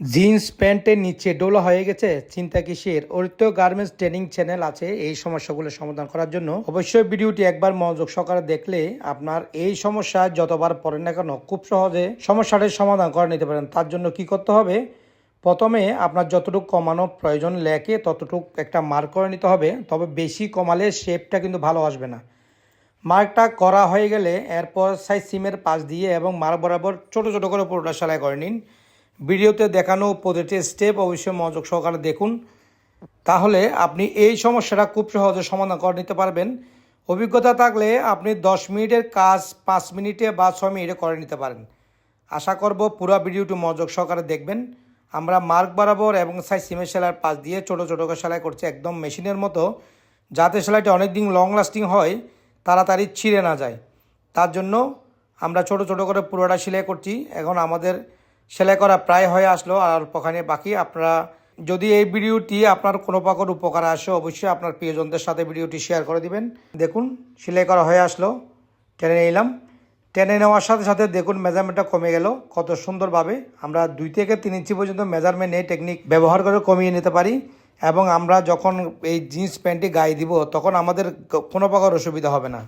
Jeans প্যান্টের নিচে ডোলা হয়ে গেছে, চিন্তা কিসের? ওর তো গার্মেন্টস ট্রেনিং চ্যানেল আছে, এই সমস্যাগুলো সমাধান করার জন্য। অবশ্যই ভিডিওটি একবার মনোযোগ সহকারে দেখলে আপনার এই সমস্যা যতবার পড়েন না কেন, খুব সহজে সমস্যাটির সমাধান করে নিতে পারেন। তার জন্য কি করতে হবে? প্রথমে আপনার যতটুকু কমানো প্রয়োজন লেখে, ততটুকু একটা মার্ক করে নিতে হবে। তবে বেশি কমালে শেপটা কিন্তু ভালো আসবে না। মার্কটা করা হয়ে গেলে এরপর সাইজ সিমের পাশ দিয়ে এবং মার বরাবর ছোটো ছোটো করে পুরোটা সেলাই করে নিন। ভিডিওতে দেখানো প্রতিটি স্টেপ অবশ্যই মনোযোগ সহকারে দেখুন। তাহলে আপনি এই সমস্যাটা খুব সহজে সমাধান করে নিতে পারবেন। অভিজ্ঞতা থাকলে আপনি দশ মিনিটের কাজ পাঁচ মিনিটে বা ছয় মিনিটে করে নিতে পারেন। আশা করব পুরো ভিডিওটি মনোযোগ সহকারে দেখবেন। আমরা মার্ক বরাবর এবং সাইজ সিমের সেলাইয়ের পাশ দিয়ে ছোটো ছোটো করে সেলাই করছি একদম মেশিনের মতো। যাতে সেলাইটা অনেক দিন লং লাস্টিং হয়, তাড়াতাড়ি ছিঁড়ে না যায়। তার জন্য আমরা ছোট ছোট করে পুরোটা সেলাই করছি। এখন আমাদের সেলাই করা প্রায় হয়ে আসলো আর অল্পখানি বাকি। আপনারা যদি এই ভিডিওটি আপনার কোনো প্রকার উপকার আসে, অবশ্যই আপনার প্রিয়জনদের সাথে ভিডিওটি শেয়ার করে দিবেন। দেখুন, সেলাই করা হয়ে আসলো। টেনে নিলাম। টেনে নেওয়ার সাথে সাথে দেখুন মেজারমেন্টটা কমে গেল। কত সুন্দরভাবে আমরা দুই থেকে তিন ইঞ্চি পর্যন্ত মেজারমেন্ট এই টেকনিক ব্যবহার করে কমিয়ে নিতে পারি এবং আমরা যখন এই জিন্স প্যান্টটি গায়ে দিব, তখন আমাদের কোনো প্রকার অসুবিধা হবে না।